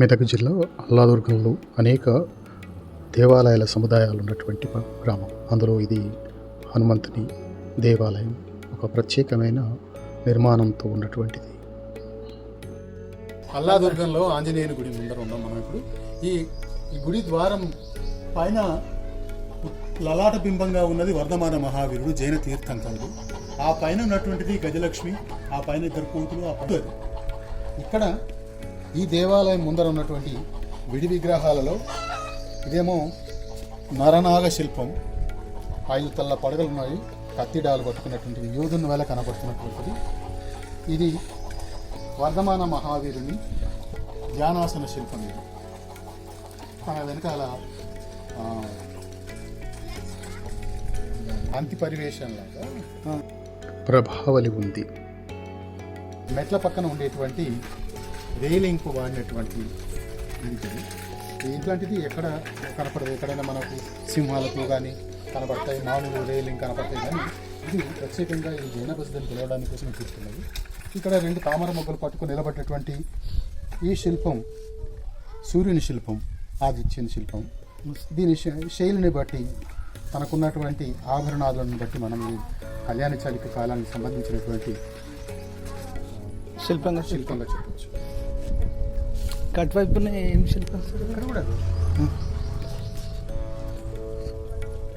మెదక్ జిల్లా అల్లాదుర్గంలో అనేక దేవాలయాల సముదాయాలు ఉన్నటువంటి గ్రామం. అందులో ఇది హనుమంతుని దేవాలయం. ఒక ప్రత్యేకమైన నిర్మాణంతో ఉన్నటువంటిది. అల్లాదుర్గంలో ఆంజనేయుని గుడి ముందర ఉన్నాం మనం ఇప్పుడు. ఈ ఈ గుడి ద్వారం పైన లలాట బింబంగా ఉన్నది వర్ధమాన మహావీరుడు జైన తీర్థంకరుడు ఆ పైన ఉన్నటువంటిది గజలక్ష్మి ఆ పైన ఇద్దరు కూతురు ఆ ఇక్కడ ఈ దేవాలయం ముందర ఉన్నటువంటి విడి విగ్రహాలలో ఇదేమో నరనాగ శిల్పం. ఐదు తల్ల పడగలు ఉన్నాయి. కత్తిడాలు పట్టుకున్నటువంటిది యూదుని వేళ కనబడుతున్నటువంటిది. ఇది వర్ధమాన మహావీరుని ధ్యానాసన శిల్పం ఇది. తన వెనకాల ఆ, అంతి పరివేషంలాగా ప్రభావలి ఉంది. మెట్ల పక్కన ఉండేటువంటి రేలింగ్కు వాడినటువంటి ఇది ఇట్లాంటిది ఎక్కడ కనపడదు. ఎక్కడైనా మనకు సింహాలకు కానీ కనపడతాయి. మామూలు రేలింగ్ కనపడతాయి కానీ ఇది ప్రత్యేకంగా ఈ జైన బుద్ధుని పిలవడానికి కోసం తీసుకున్నది ఇక్కడ రెండు తామర మొగ్గలు పట్టుకుని నిలబడ్డటువంటి ఈ శిల్పం సూర్యుని శిల్పం ఆదిత్యుని శిల్పం. దీని శైలిని బట్టి తనకున్నటువంటి ఆభరణాలను బట్టి మనం ఈ కళ్యాణ చాలిక కాలానికి సంబంధించినటువంటి శిల్పంగా శిల్పంగా చెప్పవచ్చు కటువైపున ఏం శిల్పం? ఇక్కడ కూడా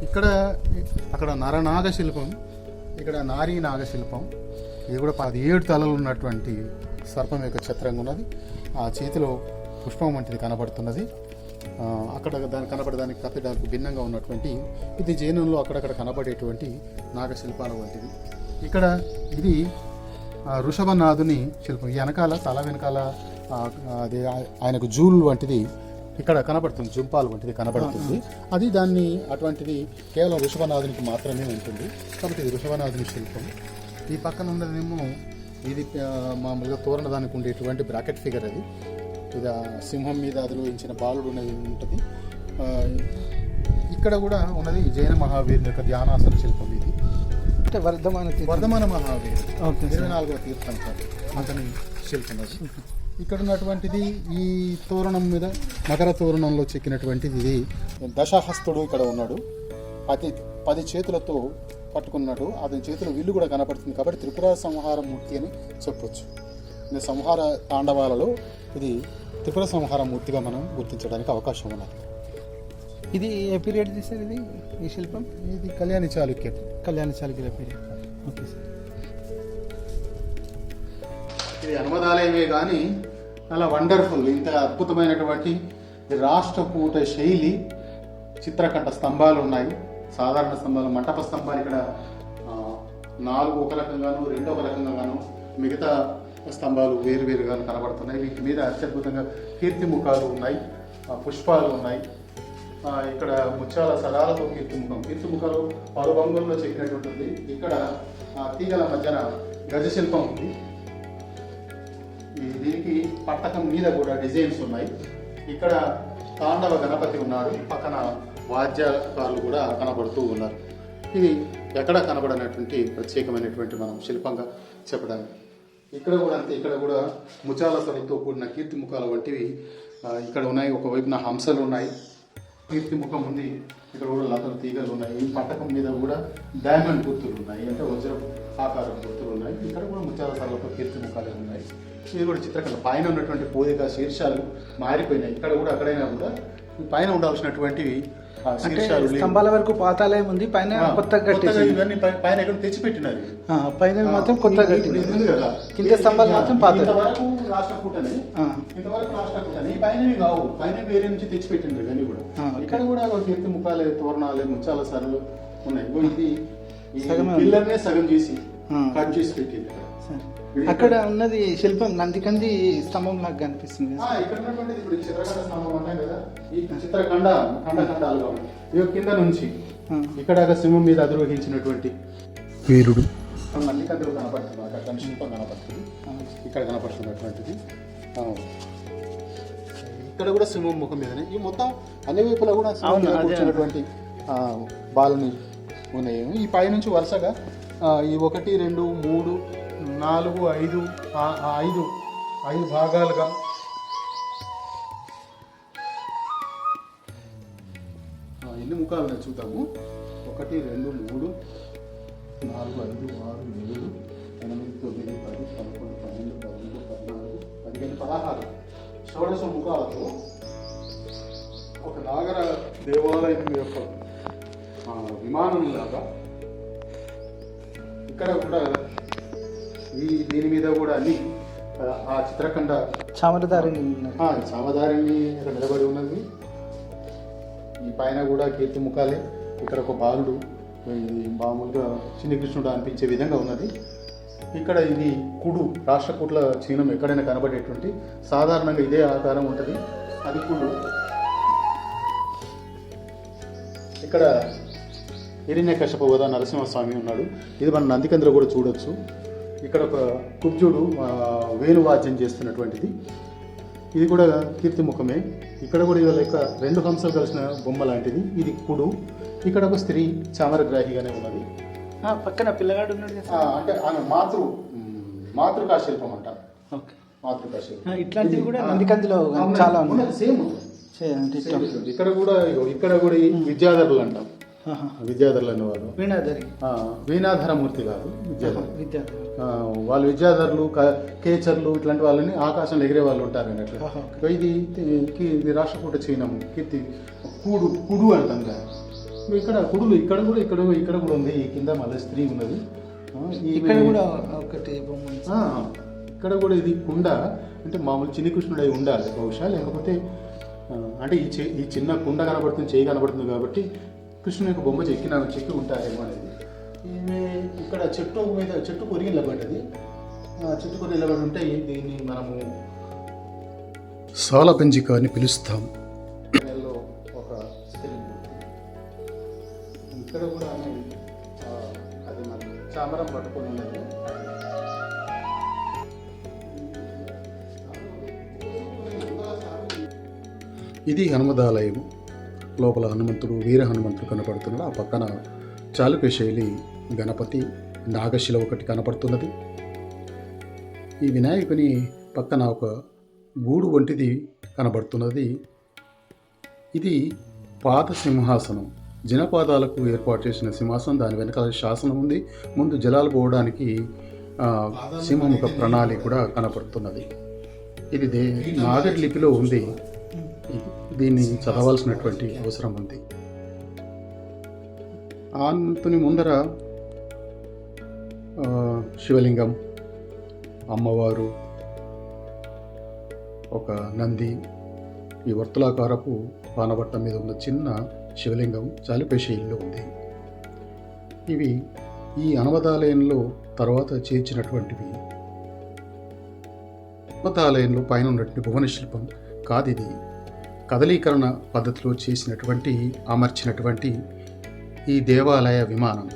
ఇక్కడ అక్కడ నరనాగ శిల్పం ఇక్కడ నారీ నాగ శిల్పం ఇది కూడా పదిహేడు తలలు ఉన్నటువంటి సర్పం యొక్క చిత్రంగా ఉన్నది. ఆ చేతిలో పుష్పం వంటిది కనబడుతున్నది. అక్కడ దాని కనబడడానికి కత్తడానికి భిన్నంగా ఉన్నటువంటి ఇది జైనంలో అక్కడక్కడ కనబడేటువంటి నాగశిల్పాల వంటిది. ఇక్కడ ఇది ఆ, వృషభనాథుని శిల్పం. ఈ వెనకాల తల వెనకాల అది ఆయనకు జూల్ వంటిది ఇక్కడ కనబడుతుంది జుంపాలు వంటిది కనబడుతుంది. అది దాన్ని అటువంటిది కేవలం వృషభనాథునికి మాత్రమే ఉంటుంది. కాబట్టి ఇది వృషభనాథుని శిల్పం. ఈ పక్కన ఉన్నదేమో ఇది మామూలుగా తోరణ దానికి ఉండేటువంటి బ్రాకెట్ ఫిగర్ అది. ఇది సింహం మీద అధిరోహించిన బాలుడు ఉన్నది ఉంటుంది. ఇక్కడ కూడా ఉన్నది జైన మహావీరుని యొక్క ధ్యానాసన శిల్పం ఇది. అంటే వర్ధమాన తీర్థం. వర్ధమాన మహావీరు ఇరవై నాలుగవ తీర్థంకర్ అతని శిల్పం అది. ఇక్కడ ఉన్నటువంటిది ఈ తోరణం మీద మకర తోరణంలో చెక్కినటువంటిది ఇది. దశహస్తుడు ఇక్కడ ఉన్నాడు. పది పది చేతులతో పట్టుకున్నాడు. అతని చేతిలో విల్లు కూడా కనపడుతుంది కాబట్టి త్రిపుర సంహార మూర్తి అని చెప్పొచ్చు. ఇది సంహార తాండవాలలో ఇది త్రిపుర సంహార మూర్తిగా మనం గుర్తించడానికి అవకాశం ఉన్నది. ఇది ఏ పీరియడ్ సార్ ఇది? ఈ శిల్పం? ఇది కళ్యాణి చాళుక్యం. కళ్యాణ చాళుక్యుల పీరియడ్ ఓకే సార్ ఇది హనుమదాలయమే కానీ చాలా వండర్ఫుల్ ఇంత అద్భుతమైనటువంటి ఈ రాష్ట్రకూట శైలి చిత్రకంఠ స్తంభాలు ఉన్నాయి. సాధారణ స్తంభాలు మంటప స్తంభాలు ఇక్కడ నాలుగు ఒక రకంగాను రెండు ఒక రకంగాను మిగతా స్తంభాలు వేరువేరుగా కనబడుతున్నాయి. వీటి మీద అత్యద్భుతంగా కీర్తి ముఖాలు ఉన్నాయి పుష్పాలు ఉన్నాయి. ఇక్కడ ముత్యాల సరాలతో కీర్తిముఖం. కీర్తిముఖాలు పలుభంగుల్లో చెక్కినటువంటిది ఇక్కడ తీగల మధ్యన గజ శిల్పం ఉంది. దీనికి పట్టకం మీద కూడా డిజైన్స్ ఉన్నాయి. ఇక్కడ తాండవ గణపతి ఉన్నారు. పక్కన వాద్యకారులు కూడా కనబడుతూ ఉన్నారు. ఇది ఎక్కడ కనబడనటువంటి ప్రత్యేకమైనటువంటి మనం శిల్పంగా చెప్పడానికి. ఇక్కడ కూడా అంతే ఇక్కడ కూడా ముచాల కూడిన కీర్తి ముఖాల వంటివి ఇక్కడ ఉన్నాయి. ఒకవైపున హంసలు ఉన్నాయి. కీర్తి ముఖం ఉంది. ఇక్కడ కూడా లతలు తీగలు ఉన్నాయి. ఈ పట్టకం మీద కూడా డైమండ్ గుర్తులు ఉన్నాయి. అంటే వజ్రం ఆకారం గుర్తులు ఉన్నాయి. ఇక్కడ కూడా ముత్యాల సరళతో కీర్తి ముఖాలు ఉన్నాయి. ఇది కూడా చిత్రకళ. పైన ఉన్నటువంటి పూదిక శీర్షాలు మారిపోయినాయి. ఇక్కడ కూడా అక్కడైనా కూడా పైన ఉండాల్సినటువంటివి అంటే శీర్షాలు. స్తంభాల వరకు పాతాలయం ఉంది. పైన కట్టేసి ఇవన్నీ పైన ఎక్కడ తెచ్చిపెట్టినారు. ఆ, పైన మాత్రం కొత్తగా ఇది- కట్టింది కదా. కింద స్తంభాలు మాత్రం పాత ఇంతవరకు రాష్ట్రకూటనే ఇంతవరకు రాష్ట్రకూటనే ఈ పైన కావు. పైన వేరే నుంచి తెచ్చిపెట్టిండ్రు ఇవన్నీ కూడా. ఇక్కడ కూడా కీర్తి ముఖాలు తోరణాలు ముచ్చాల సరలు ఉన్నాయి. ఇది. పిల్లర్నే సగం చేసి. కట్ చేసి పెట్టింది. అక్కడ ఉన్నది శిల్పం నందికంది స్తంభం నాకు కనిపిస్తుంది. ఆ, ఇక్కడ ఉన్నటువంటిది ఇప్పుడు చిత్రకండ స్తంభం అంటాం కదా. ఈ చిత్రకండ ఖండఖండాలుగా ఉన్నాయి కింద నుంచి. ఇక్కడ సింహం మీద అధిరోహించినటువంటి వీరుడు. మల్లికందులు కనపడుతుంది. అక్కడ కని శిల్పం కనపడుతుంది. ఇక్కడ కనపడుతున్నటువంటిది. ఇక్కడ కూడా సింహం ముఖం మీదనే. ఈ మొత్తం అన్ని వైపులా కూడా. కూర్చున్నటువంటి ఆ, బాలని ఉన్నాయి. ఈ పై నుంచి వరుసగా ఈ ఒకటి రెండు మూడు నాలుగు ఐదు ఐదు ఐదు భాగాలుగా. ఎన్ని ముఖాలు చూద్దాము. ఒకటి రెండు మూడు నాలుగు ఐదు ఆరు ఏడు ఎనిమిది తొమ్మిది పది పదకొండు పన్నెండు పదమూడు పద్నాలుగు పదిహేను పదహారు. షోడశ ముఖాలతో ఒక నాగర దేవాలయం యొక్క విమానం లాగా. ఇక్కడ కూడా ఈ దీని మీద కూడా అన్ని ఆ, చిత్రకండ చామరదారిని చామదారిని ఇక్కడ నిలబడి ఉన్నది. ఈ పైన కూడా కీర్తి ముఖాలే. ఇక్కడ ఒక బాలుడు మామూలుగా చిన్ని కృష్ణుడు అనిపించే విధంగా ఉన్నది. ఇక్కడ ఇది కుడు రాష్ట్రకూట్ల చిహ్నం ఎక్కడైనా కనబడేటువంటి సాధారణంగా ఇదే ఆకారం ఉంటుంది. అది కుడు. ఇక్కడ హిరణ్య కశ్యప వద నరసింహస్వామి ఉన్నాడు. ఇది మన నందికంద్ర కూడా చూడొచ్చు. ఇక్కడ ఒక కుబ్జుడు వేణువాద్యం చేస్తున్నటువంటిది. ఇది కూడా కీర్తి ముఖమే ఇక్కడ కూడా ఇవాళ రెండు హంసలు కలిసిన బొమ్మ లాంటిది. ఇది కుడు. ఇక్కడ ఒక స్త్రీ చామరగ్రాహిగానే ఉన్నది. పక్కన పిల్లగాడు ఉన్నాడు అంటే ఆమె మాతృ మాతృకా శిల్పం అంట. మాతృకా శిల్పం ఇట్లాంటివి కూడా నందికందిలో చాలా సేమ్. ఇక్కడ కూడా ఇక్కడ కూడా విద్యాధరులు అంటాం. విద్యాధరులు అనేవాళ్ళు వీణాధరి. ఆ, వీణాధరమూర్తి కాదు విద్యాధరు వాళ్ళు విద్యాధరులు కేచర్లు ఇట్లాంటి వాళ్ళని ఆకాశంలో ఎగిరే వాళ్ళు ఉంటారు అన్నట్లు ఇది ఇది రాష్ట్రకూట చిహ్నం కీర్తి కుడు కుడు అంటాం కదా. ఇక్కడ కుడులు ఇక్కడ కూడా ఇక్కడ ఇక్కడ కూడా ఉంది. ఈ కింద మళ్ళీ స్త్రీ ఉన్నది. ఇక్కడ కూడా ఒకటి ఇక్కడ కూడా ఇది కుండ. అంటే మామూలు చిన్ని కృష్ణుడు అయి ఉండాలి బహుశా. లేకపోతే అంటే ఈ ఈ చిన్న కుండ కనబడుతుంది చేయి కనబడుతుంది కాబట్టి కృష్ణుని యొక్క బొమ్మ చెక్కిన చెక్కి ఉంటారేమో అనేది. ఈమె ఇక్కడ చెట్టు మీద చెట్టు కొరిగి నిలబడ్డది ఆ చెట్టు కొరిగి నిలబడి ఉంటే దీన్ని మనము సాలపెంజిక అని పిలుస్తాం. నెలలో ఒక. ఇక్కడ కూడా అది మన చామరం పట్టుకొని ఉన్నది. ఇది హనుమదాలయం లోపల హనుమంతుడు వీర హనుమంతుడు కనపడుతున్నాడు. ఆ పక్కన చాళుక్య శైలి గణపతి నాగశిల ఒకటి కనపడుతున్నది. ఈ వినాయకుని పక్కన ఒక గూడు వంటిది కనబడుతున్నది. ఇది పాత సింహాసనం. జనపాదాలకు ఏర్పాటు చేసిన సింహాసనం దాని వెనకాల శాసనం ఉంది. ముందు జలాలు పోవడానికి సింహముఖ ప్రణాళి కూడా కనపడుతున్నది. ఇది దే నాగరి లిపిలో ఉంది. దీన్ని చదవాల్సినటువంటి అవసరం ఉంది. ఆనంతుని ముందర శివలింగం అమ్మవారు ఒక నంది ఈ వర్తులాకారపు పానబట్ట మీద ఉన్న చిన్న శివలింగం చాలిపై ఉంది. ఇవి ఈ అనవదాలయంలో తర్వాత చేర్చినటువంటివి. అనవదాలయంలో పైన ఉన్నటువంటి భువన శిల్పం కాదిది. కదలీకరణ పద్ధతిలో చేసినటువంటి అమర్చినటువంటి ఈ దేవాలయ విమానం.